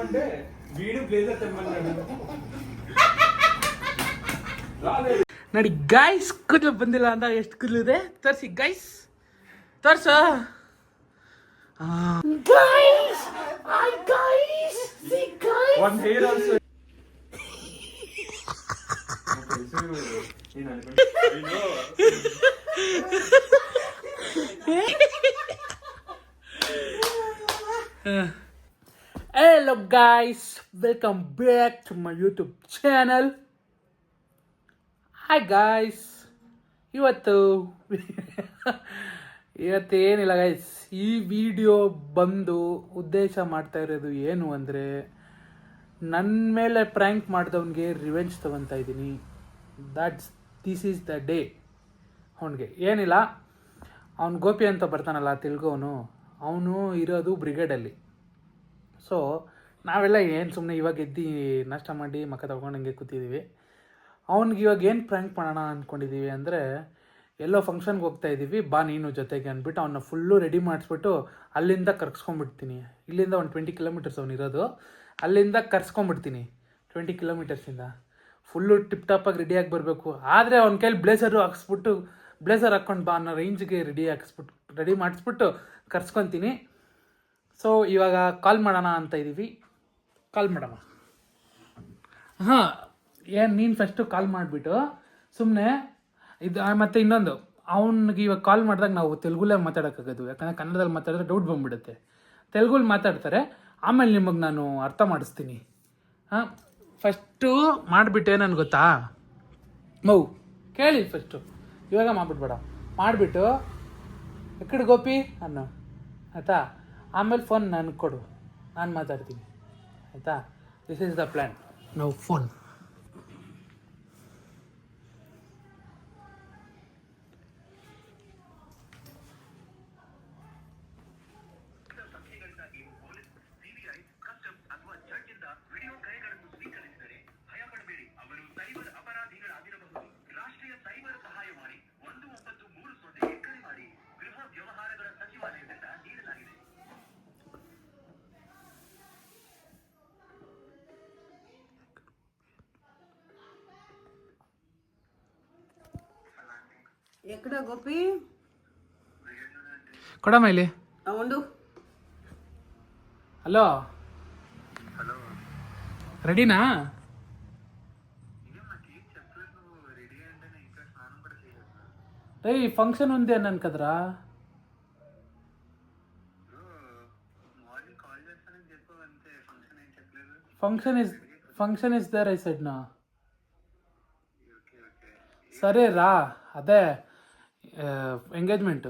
ఏమంటే వీడు బ్లేజర్ తెమ్మన్నాడు రాలేదు ನೋಡಿ ಗೈಸ್ ಕೂದಲು ಬಂದಿಲ್ಲ ಅಂದಾಗ ಎಷ್ಟು ಕೂದಲಿದೆ ತೋರಿಸಿ ಗೈಸ್ ತೋರ್ಸ guys guys, welcome back to my YouTube channel. Hi guys ಇವತ್ತು ಇವತ್ತು ಏನಿಲ್ಲ ಗೈಸ್ ಈ ವಿಡಿಯೋ ಬಂದು ಉದ್ದೇಶ ಮಾಡ್ತಾ ಇರೋದು ಏನು ಅಂದರೆ ನನ್ನ ಮೇಲೆ ಪ್ರ್ಯಾಂಕ್ ಮಾಡಿದವನಿಗೆ ರಿವೆಂಜ್ ತೊಗೊತಾ ಇದ್ದೀನಿ. That's this is the day ಅವನಿಗೆ ಏನಿಲ್ಲ ಅವ್ನು ಗೋಪಿ ಅಂತ ಬರ್ತಾನಲ್ಲ ತೆಲುಗುವನು ಅವನು ಇರೋದು ಬ್ರಿಗೇಡಲ್ಲಿ ಸೊ ನಾವೆಲ್ಲ ಏನು ಸುಮ್ಮನೆ ಇವಾಗ ಎದ್ದು ನಾಷ್ಟ ಮಾಡಿ ಮಕ್ಕ ತಗೊಂಡು ಹಂಗೆ ಕೂತಿದ್ದೀವಿ ಅವ್ನಿಗೆ ಇವಾಗ ಏನು ಪ್ರ್ಯಾಂಕ್ ಮಾಡೋಣ ಅಂದ್ಕೊಂಡಿದ್ದೀವಿ ಅಂದರೆ, ಎಲ್ಲೋ ಫಂಕ್ಷನ್ಗೆ ಹೋಗ್ತಾ ಇದ್ದೀವಿ ಬಾ ನೀನು ಜೊತೆಗೆ ಅಂದ್ಬಿಟ್ಟು ಅವನ್ನ ಫುಲ್ಲು ರೆಡಿ ಮಾಡಿಸ್ಬಿಟ್ಟು ಅಲ್ಲಿಂದ ಕರ್ಸ್ಕೊಂಡ್ಬಿಡ್ತೀನಿ. ಇಲ್ಲಿಂದ ಒಂದು ಟ್ವೆಂಟಿ ಕಿಲೋಮೀಟರ್ಸ್ ಇರೋದು. ಅಲ್ಲಿಂದ ಕರ್ಸ್ಕೊಂಡ್ಬಿಡ್ತೀನಿ ಟ್ವೆಂಟಿ ಕಿಲೋಮೀಟರ್ಸಿಂದ ಫುಲ್ಲು ಟಿಪ್ ಟಾಪಾಗಿ ರೆಡಿಯಾಗಿ ಬರಬೇಕು. ಆದರೆ ಅವ್ನ ಕೈಲಿ ಬ್ಲೇಸರು ಹಾಕ್ಸ್ಬಿಟ್ಟು ಬ್ಲೇಸರ್ ಹಾಕ್ಕೊಂಡು ಬಾ ಅನ್ನೋ ರೇಂಜ್ಗೆ ರೆಡಿ ಹಾಕ್ಸ್ಬಿಟ್ಟು ರೆಡಿ ಮಾಡಿಸ್ಬಿಟ್ಟು ಕರ್ಸ್ಕೊತೀನಿ. ಸೊ ಇವಾಗ ಕಾಲ್ ಮಾಡೋಣ ಅಂತ ಇದ್ದೀವಿ ಕಾಲ್ ಮಾಡಮ್ಮ ಹಾಂ, ಏನು ನೀನು ಫಸ್ಟು ಕಾಲ್ ಮಾಡಿಬಿಟ್ಟು ಸುಮ್ಮನೆ ಇದು ಮತ್ತೆ ಇನ್ನೊಂದು, ಅವ್ನಿಗೆ ಇವಾಗ ಕಾಲ್ ಮಾಡಿದಾಗ ನಾವು ತೆಲುಗುಲೇ ಮಾತಾಡೋಕ್ಕಾಗೋದು, ಯಾಕಂದರೆ ಕನ್ನಡದಲ್ಲಿ ಮಾತಾಡಿದ್ರೆ ಡೌಟ್ ಬಂದ್ಬಿಡುತ್ತೆ. ತೆಲುಗುಲಿ ಮಾತಾಡ್ತಾರೆ, ಆಮೇಲೆ ನಿಮಗೆ ನಾನು ಅರ್ಥ ಮಾಡಿಸ್ತೀನಿ. ಹಾಂ ಫಸ್ಟು ಮಾಡಿಬಿಟ್ಟೆ ನನಗೆ ಗೊತ್ತಾ? ಮೌ, ಕೇಳಿ ಫಸ್ಟು ಇವಾಗ ಮಾಡಿಬಿಡ್ಬೇಡ ಮಾಡಿಬಿಟ್ಟು, ಎಕ್ಕಡೆ ಗೋಪಿ, ಅನ್ನೋ, ಆಯಿತಾ? ಆಮೇಲೆ ಫೋನ್ ನನಗೆ ಕೊಡು, ನಾನು ಮಾತಾಡ್ತೀನಿ. ಆಯಿತಾ ದಿಸ್ ಈಸ್ ದ ಪ್ಲ್ಯಾನ್ ನಾವು ಫೋನ್ ఎక్కడ గోపి? కూడా మైలి. ఉండు. హలో. రెడీనా? రే ఫంక్షన్ ఉంది అన్నాను కదరా. Function is function is there I said నా. సరే రా. అదే. ఎంగేజ్మెంట్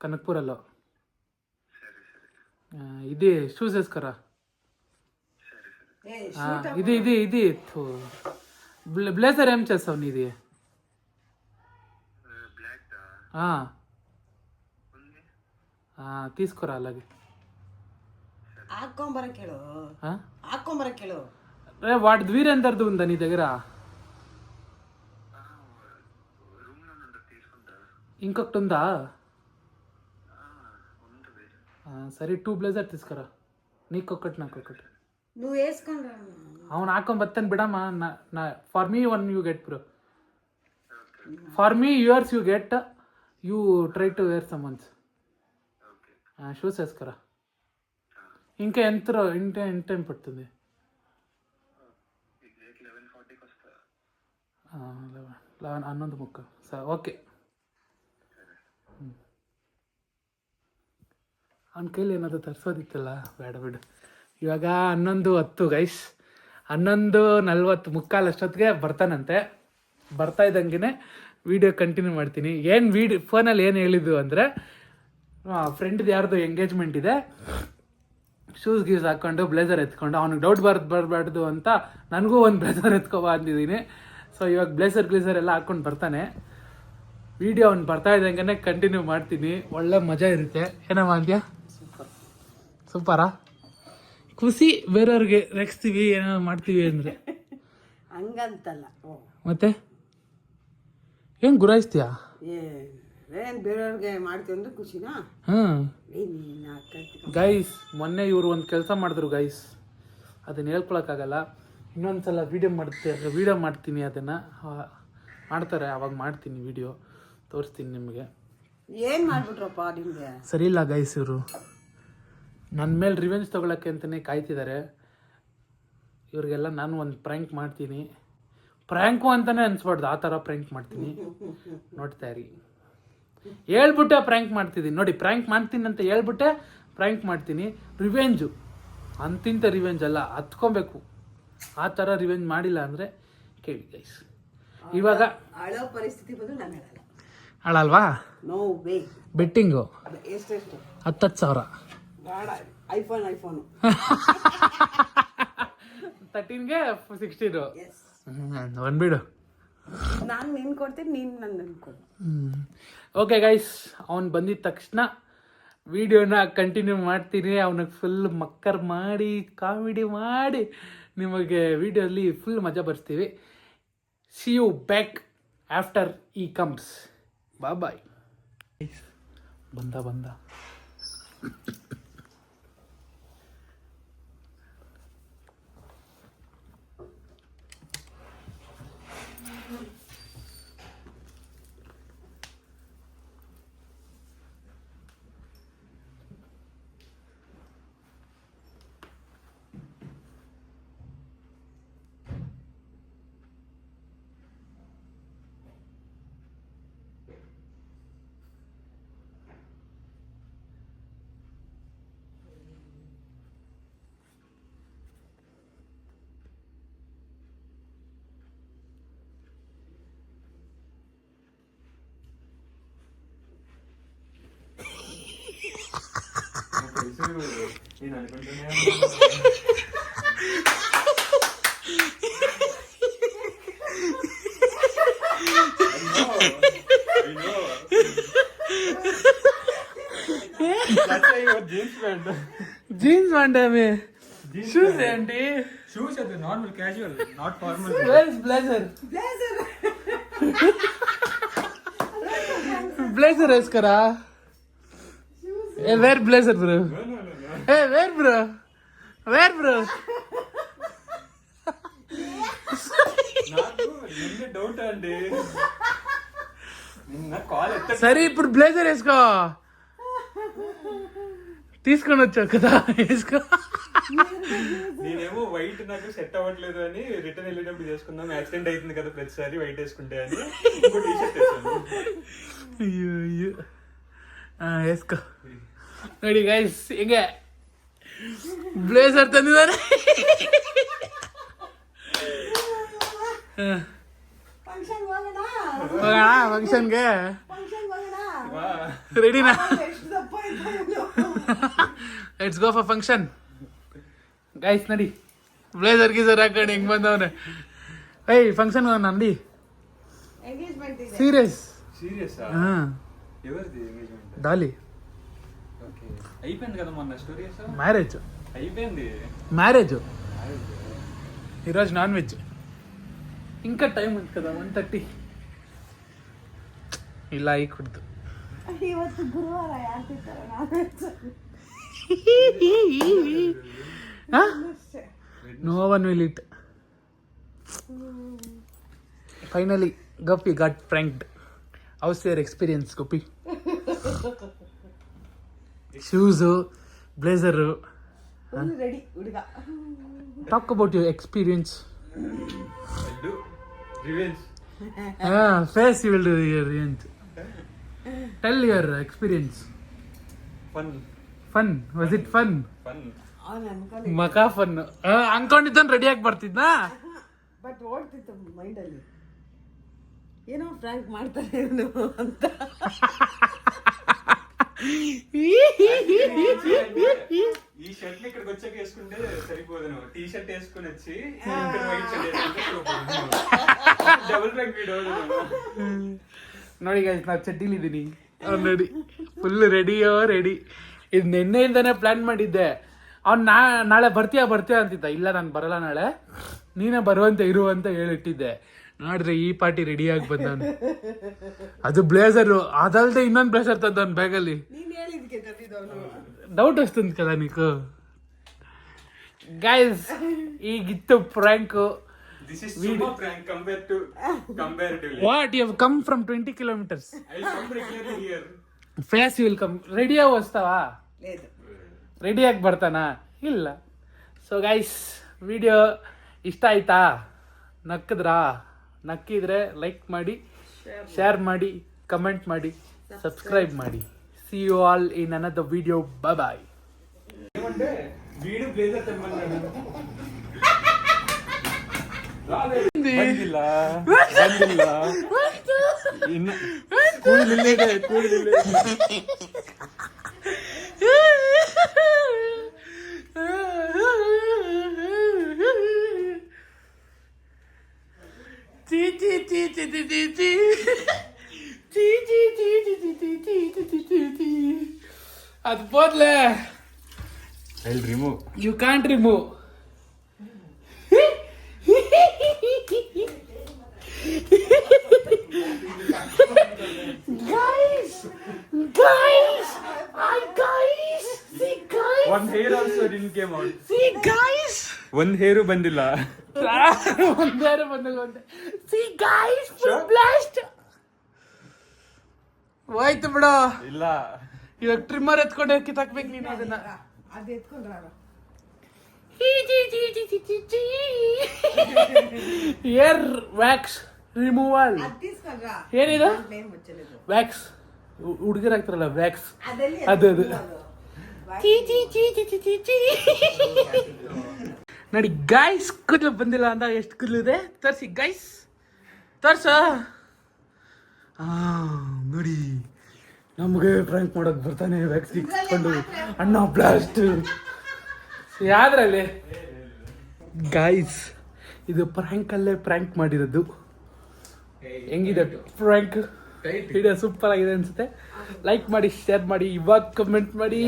కనక్పూరలో ఆ, ఇది షూస్ వేసుకోరా ఏ ఆ, ఇది ఇది ఇది థు. బ్లే- బ్లేజర్ ఏం చేస్తావు నీది ఆ. ఆ, తీసుకురా అలాగే ಹಾಕೊಂಬರಕ್ ಹೇಳು ఆ? ಹಾಕೊಂಬರಕ್ ಹೇಳು రే వాటి వీరేందరిది ఉందా నీ ఇంకొకటి ఉందా సరే టూ బ్లేజర్ తీసుకురా. నీకొకటి నాకు ఒకటి నువ్వు అవును నాకం బత్తని బిడమ్మా. నా నా for me one you get bro for me yours you get you try to wear summons shoes వేసుకురా. ఇంకా ఎంత ఎంత ఎంత టైం పడుతుంది? లెవెన్ హన్నొందు ముక్క. Sir okay. ಅವನ ಕೈಲಿ ಏನಾದರೂ ತರಿಸೋದಿತ್ತಲ್ಲ? ಬೇಡ, ಬಿಡು. ಇವಾಗ ಹನ್ನೊಂದು ಹತ್ತು ಗೈಸ್ ಹನ್ನೊಂದು ನಲ್ವತ್ತು, ಮುಕ್ಕಾಲು ಅಷ್ಟೊತ್ತಿಗೆ ಬರ್ತಾನಂತೆ. ಬರ್ತಾ ಇದ್ದಂಗೆ ವಿಡಿಯೋ ಕಂಟಿನ್ಯೂ ಮಾಡ್ತೀನಿ. ಏನು ವೀಡಿಯೋ ಫೋನಲ್ಲಿ ಏನು ಹೇಳಿದ್ದು ಅಂದರೆ ಫ್ರೆಂಡ್ದು ಯಾರ್ದು ಎಂಗೇಜ್ಮೆಂಟ್ ಇದೆ. ಶೂಸ್ ಗೀಸ್ ಹಾಕ್ಕೊಂಡು ಬ್ಲೇಸರ್ ಎತ್ಕೊಂಡು, ಅವ್ನಿಗೆ ಡೌಟ್ ಬರ್ದು ಬರಬಾರ್ದು ಅಂತ ನನಗೂ ಒಂದು ಬ್ಲೇಸರ್ ಎತ್ಕೊಬಾ ಅಂದಿದ್ದೀನಿ. ಸೊ ಇವಾಗ ಬ್ಲೇಸರ್ ಗ್ಲೇಸರ್ ಎಲ್ಲ ಹಾಕ್ಕೊಂಡು ಬರ್ತಾನೆ. ವಿಡಿಯೋ ಅವ್ನು ಬರ್ತಾ ಇದ್ದಂಗೆ ಕಂಟಿನ್ಯೂ ಮಾಡ್ತೀನಿ. ಒಳ್ಳೆ ಮಜಾ ಇರುತ್ತೆ. ಏನಮ್ಮ ಅಂದ್ಯಾ? ಸೂಪರಾ? ಖುಷಿ ಬೇರೆಯವ್ರಿಗೆ ರೆಕ್ಸ್ತೀವಿ ಏನೋ ಮಾಡ್ತೀವಿ ಅಂದರೆ. ಹಂಗಂತಲ್ಲ ಓ. ಮತ್ತೆ? ಏನು ಗುರಾಯಿಸ್ತೀಯಾ? ಏ ಏನ್ ಬೇರೆಯವ್ರಿಗೆ ಮಾಡ್ತೀವಿ ಅಂದ್ರೆ ಖುಷಿನಾ? ಹಾಂ. ಗೈಸ್ ಮೊನ್ನೆ ಇವರು ಒಂದು ಕೆಲಸ ಮಾಡಿದ್ರು ಗೈಸ್ ಅದನ್ನ ಹೇಳ್ಕೊಳಕ್ಕಾಗಲ್ಲ. ಇನ್ನೊಂದ್ಸಲ ವೀಡಿಯೋ ಮಾಡ್ತಾರೆ ವೀಡಿಯೋ ಮಾಡ್ತೀನಿ ಅದನ್ನು. ಮಾಡ್ತಾರೆ ಅವಾಗ ಮಾಡ್ತೀನಿ ವಿಡಿಯೋ ತೋರಿಸ್ತೀನಿ ನಿಮಗೆ. ಏನು ಮಾಡ್ಬಿಟ್ರಪ್ಪ ನಿಮ್ಗೆ? ಸರಿ ಇಲ್ಲ ಗೈಸ್ ಇವರು. ನನ್ನ ಮೇಲೆ ರಿವೆಂಜ್ ತೊಗೊಳಕ್ಕೆ ಅಂತಲೇ ಕಾಯ್ತಿದ್ದಾರೆ ಇವ್ರಿಗೆಲ್ಲ ನಾನು ಒಂದು ಪ್ರ್ಯಾಂಕ್ ಮಾಡ್ತೀನಿ. ಪ್ರ್ಯಾಂಕು ಅಂತಲೇ ಅನ್ಸ್ಬಾರ್ದು ಆ ಥರ ಪ್ರ್ಯಾಂಕ್ ಮಾಡ್ತೀನಿ. ನೋಡ್ತಾ ಇರಿ. ಹೇಳ್ಬಿಟ್ಟೆ ಪ್ರ್ಯಾಂಕ್ ಮಾಡ್ತಿದ್ದೀನಿ. ನೋಡಿ ಪ್ರ್ಯಾಂಕ್ ಮಾಡ್ತೀನಿ ಅಂತ ಹೇಳ್ಬಿಟ್ಟೆ ಪ್ರ್ಯಾಂಕ್ ಮಾಡ್ತೀನಿ. ರಿವೆಂಜು ಅಂತಿಂತ ರಿವೆಂಜ್ ಅಲ್ಲ ಹತ್ಕೊಬೇಕು. ಆ ಥರ ರಿವೆಂಜ್ ಮಾಡಿಲ್ಲ ಅಂದರೆ ಕೇಳಿ ಗೈಸ್ ಇವಾಗ ಅಳೋ ಪರಿಸ್ಥಿತಿ ಬಂದು ನಾನು ಅಳಲ್ವಾ? ನೋ ವೇ ಬೆಟ್ಟಿಂಗು ಹತ್ತು ಹತ್ತತ್ತು ಸಾವಿರ. IPhone iPhone. ತರ್ಟೀನ್ಗೆ ಸಿಕ್ಸ್ಟೀನು. ಎಸ್ ಒಂದ್ಬಿಡು ನಾನು ನಿನ್ ಕೊಡ್ತೀನಿ ನೀನ್ ನನ್ನ ಕೊಡು. ಓಕೆ ಗೈಸ್ ಅವ್ನು ಬಂದಿದ ತಕ್ಷಣ ವಿಡಿಯೋನ ಕಂಟಿನ್ಯೂ ಮಾಡ್ತೀನಿ. ಅವನಿಗೆ ಫುಲ್ ಮಕ್ಕರ್ ಮಾಡಿ ಕಾಮಿಡಿ ಮಾಡಿ ನಿಮಗೆ ವಿಡಿಯೋಲಿ ಫುಲ್ ಮಜಾ ಬರ್ಸ್ತೀವಿ. See you back after he comes ಬಾ ಬಾಯ್ ಬಂದ ಬಂದ. జీన్స్ ప్యాంట్ ఆమె షూస్ ఏంటి? షూస్ అది normal casual not formal blazer blazer blazer వేసుకరా? ఏ వేర్ బ్లేజర్ బ్రో ఏ wear bro wear bro doubt అండి? సరే ఇప్పుడు బ్లేజర్ వేసుకో. తీసుకొని వచ్చావు కదా వేసుకో. నేనేమో వైట్ నాకు సెట్ అవ్వట్లేదు అని రిటర్న్ వెళ్ళేటప్పుడు చేసుకుందాం. యాక్సిడెంట్ అవుతుంది కదా ప్రతిసారి వైట్ వేసుకుంటే అని. అయ్యో అయ్యో. ಎಸ್ಕೋ ನೋಡಿ ಗೈಸ್ ಹಿಂಗೆ ಬ್ಲೇಸರ್ ತಂದಿದ್ದಾರೆ. ಹೋಗೋಣ? ಫಂಕ್ಷನ್ಗೆ ರೆಡಿನಾ it's go for function guys ನಡಿ. ಬ್ಲೇಸರ್ ಗೀಸರ್ ಹಾಕೊಂಡು ಹಿಂಗೆ ಬಂದವನೆ. ಏಯ್ ಫಂಕ್ಷನ್ ಹೋಗೋಣ ನಡಿ. ಸೀರಿಯಸ್ ಸೀರಿಯಸ್ ಹಾಂ. ఎవరిది ఎంగేజ్మెంట్ ಡಾಲಿ ఓకే అయిపోయింది కదా మొన్న స్టోరీ ಮ್ಯಾರೇಜು అయిపోయింది ಮ್ಯಾರೇಜು ఈరోజు నాన్ వెజ్ ఇంకా టైం ఉంది కదా వన్ థర్టీ ಇಲ್ಲ ಈ ಕುಡ್ದು ಇವತ್ತು ಗುರುವಾರ ಯಾರು ತಿಂತಾರೆ no one will it finally guppy got ಫ್ರ್ಯಾಂಕ್ಡ್ how's your experience Gopi shoes blazer ready ಹುಡುಗ talk about your experience face you will do your revenge tell your experience fun fun was it fun ಮಕ fun ಅನ್ಕೊಂಡಿದ್ದನ್ ready ಆಗಿ ಬರ್ತಿದ್ನಾ? But ಓಡ್ತಿತ್ತು ಮೈಂಡಲ್ಲಿ ಏನೋ frank ಮಾಡ್ತಾರೆ ಇವನು ಅಂತ ఈ షర్ట్ ఇక్కడికి వచ్చాక వేసుకుంటే సరిపోదు నువ్వు టీ షర్ట్ వేసుకుని వచ్చి వైట్ షర్ట్ వేసుకుంటే డబుల్ ట్రాక్ వీడియో ನೋಡಿ ಗೈಸ್ ನಾವು ಚಡ್ಡಿಲಿದ್ದೀನಿ ನೋಡಿ ಫುಲ್ ರೆಡಿಯೋ ರೆಡಿ ಇದು ನಿನ್ನೆಯಿಂದನೇ ಪ್ಲಾನ್ ಮಾಡಿದ್ದೆ ಅವ್ನು ನಾ ನಾಳೆ ಬರ್ತೀಯಾ ಬರ್ತೀಯಾ ಅಂತಿದ್ದ ಇಲ್ಲ ನಾನು ಬರಲ್ಲ ನಾಳೆ ನೀನೇ ಬರುವಂತೆ ಇರು ಅಂತ ಹೇಳಿಟ್ಟಿದ್ದೆ ನೋಡ್ರಿ ಈ ಪಾರ್ಟಿ ರೆಡಿ ಆಗಿ ಬಂದ ಅದು ಬ್ಲೇಸರ್. ಅದಲ್ದೆ ಇನ್ನೊಂದು ಬ್ಲೇಸರ್ ತಂದಾನ ಬ್ಯಾಗಲ್ಲಿ. ಡೌಟ್ ಅಷ್ಟೊಂದು ಕದ ನೀಕು guys ಈಗಿತ್ತು prank This is super prank twenty to comparatively. What? You have come from 20 ready ಆಗಿ ಬರ್ತಾನಾ? ಇಲ್ಲ. ಸೊ ಗೈಸ್ ವಿಡಿಯೋ ಇಷ್ಟ ಆಯ್ತಾ? ನಕ್ಕದ್ರಾ? ನಕ್ಕಿದ್ರೆ ಲೈಕ್ ಮಾಡಿ ಶೇರ್ ಮಾಡಿ. ಕಮೆಂಟ್ ಮಾಡಿ ಸಬ್ಸ್ಕ್ರೈಬ್ ಮಾಡಿ see you all in another video bye ಬಂದಿಲ್ಲ. ಇನ್ನು ಕೂಡಲಿಲ್ಲ ಅದು ಬೋದ್ಲೆ I'll remove you can't remove guys, guys, I guys, see guys, one hair also didn't came out see guys. ಒಂದ್ ಹೇರು ಬಂದಿಲ್ಲ. ಒಂದೇ ಬಂದಿಲ್ಲ ಒಂದೇ ಸಿ ಗಾಯ್ಸ್ ಫುಲ್ ಬ್ಲಾಸ್ಟ್ ಹೋಯ್ತು ಬಿಡು. ಇಲ್ಲ. ಇವಾಗ ಟ್ರಿಮ್ಮರ್ ಎತ್ಕೊಂಡು ಕಿತ್ತಾಕ್ಬೇಕು ನೀನು ಅದನ್ನ ಅದು ಎತ್ಕೊಂಡ್ರ ಏರ್ ವ್ಯಾಕ್ಸ್ ರಿಮೂವಲ್ ಏನಿದು ವ್ಯಾಕ್ಸ್ ಹುಡುಗರ ಜಿ ವ್ಯಾಕ್ಸ್ ಅದೇ ಅದು ನೋಡಿ ಗೈಸ್ ಕೂದಲು ಬಂದಿಲ್ಲ ಅಂದ ಎಷ್ಟು ಕೂದಲು ಇದೆ ತೋರಿಸಿ ಗೈಸ್ ಆ ನೋಡಿ ನಮಗೆ ಪ್ರ್ಯಾಂಕ್ ಮಾಡೋದು ಬರ್ತಾನೆ ವ್ಯಾಕ್ಸ್ ಇಟ್ಕೊಂಡು ಅಣ್ಣ ಬ್ಲಾಸ್ಟ್ ಯಾವ್ದ್ರಲ್ಲಿ? ಗಾಯ್ಸ್ ಇದು ಪ್ರ್ಯಾಂಕಲ್ಲೇ ಪ್ರ್ಯಾಂಕ್ ಮಾಡಿರೋದು. ಹೆಂಗಿದೆ ಪ್ರ್ಯಾಂಕ್ ವಿಡಿಯೋ ಸೂಪರ್ ಆಗಿದೆ ಅನ್ಸುತ್ತೆ. ಲೈಕ್ ಮಾಡಿ ಶೇರ್ ಮಾಡಿ ಇವಾಗ ಕಮೆಂಟ್ ಮಾಡಿ.